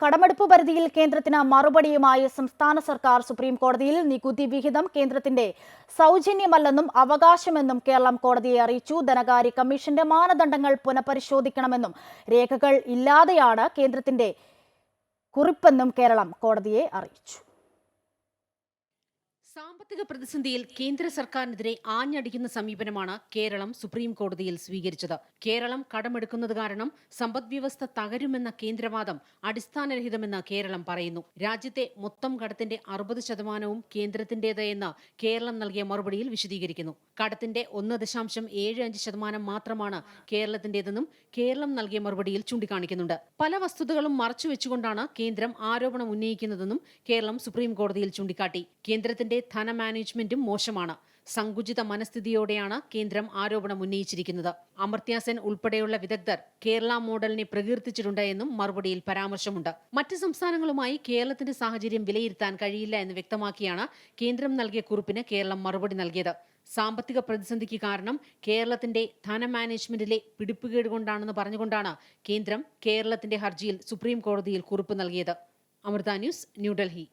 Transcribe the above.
കടമെടുപ്പ് പരിധിയിൽ കേന്ദ്രത്തിന് മറുപടിയുമായി സംസ്ഥാന സർക്കാർ സുപ്രീം കോടതിയിൽ നികുതി വിഹിതം കേന്ദ്രത്തിന്റെ സൗജന്യമല്ലെന്നും അവകാശമെന്നും കേരളം കോടതിയെ അറിയിച്ചു. ധനകാര്യ കമ്മീഷന്റെ മാനദണ്ഡങ്ങൾ പുനഃപരിശോധിക്കണമെന്നും രേഖകൾ ഇല്ലാതെയാണ് കേന്ദ്രത്തിന്റെ കുറിപ്പെന്നും കേരളം കോടതിയെ അറിയിച്ചു. സാമ്പത്തിക പ്രതിസന്ധിയിൽ കേന്ദ്ര സർക്കാരിനെതിരെ ആഞ്ഞടിക്കുന്ന സമീപനമാണ് കേരളം സുപ്രീം കോടതിയിൽ സ്വീകരിച്ചത്. കേരളം കടമെടുക്കുന്നത് കാരണം സമ്പദ്വ്യവസ്ഥ തകരുമെന്ന കേന്ദ്രവാദം അടിസ്ഥാനരഹിതമെന്ന് കേരളം പറയുന്നു. രാജ്യത്തെ മൊത്തം കടത്തിന്റെ അറുപത് ശതമാനവും കേന്ദ്രത്തിന്റേത് എന്ന് കേരളം നൽകിയ മറുപടിയിൽ വിശദീകരിക്കുന്നു. കടത്തിന്റെ ഒന്ന് ദശാംശം ഏഴ് അഞ്ച് ശതമാനം മാത്രമാണ് കേരളത്തിന്റേതെന്നും കേരളം നൽകിയ മറുപടിയിൽ ചൂണ്ടിക്കാണിക്കുന്നുണ്ട്. പല വസ്തുതകളും മറച്ചുവെച്ചുകൊണ്ടാണ് കേന്ദ്രം ആരോപണം ഉന്നയിക്കുന്നതെന്നും കേരളം സുപ്രീം കോടതിയിൽ ചൂണ്ടിക്കാട്ടി. കേന്ദ്രത്തിന്റെ ധന മാനേജ്മെന്റും മോശമാണ്. സങ്കുചിത മനസ്ഥിതിയോടെയാണ് കേന്ദ്രം ആരോപണം ഉന്നയിച്ചിരിക്കുന്നത്. അമർത്യാസൻ ഉൾപ്പെടെയുള്ള വിദഗ്ധർ കേരള മോഡലിനെ പ്രകീർത്തിച്ചിട്ടുണ്ട് എന്നും മറുപടിയിൽ പരാമർശമുണ്ട്. മറ്റ് സംസ്ഥാനങ്ങളുമായി കേരളത്തിന്റെ സാഹചര്യം വിലയിരുത്താൻ കഴിയില്ല എന്ന് വ്യക്തമാക്കിയാണ് കേന്ദ്രം നൽകിയ കുറിപ്പിന് കേരളം മറുപടി നൽകിയത്. സാമ്പത്തിക പ്രതിസന്ധിക്ക് കാരണം കേരളത്തിന്റെ ധന മാനേജ്മെന്റിലെ പിടിപ്പുകേട് കൊണ്ടാണെന്ന് പറഞ്ഞുകൊണ്ടാണ് കേന്ദ്രം കേരളത്തിന്റെ ഹർജിയിൽ സുപ്രീം കോടതിയിൽ കുറിപ്പ് നൽകിയത്. അമൃത ന്യൂസ് ന്യൂഡൽഹി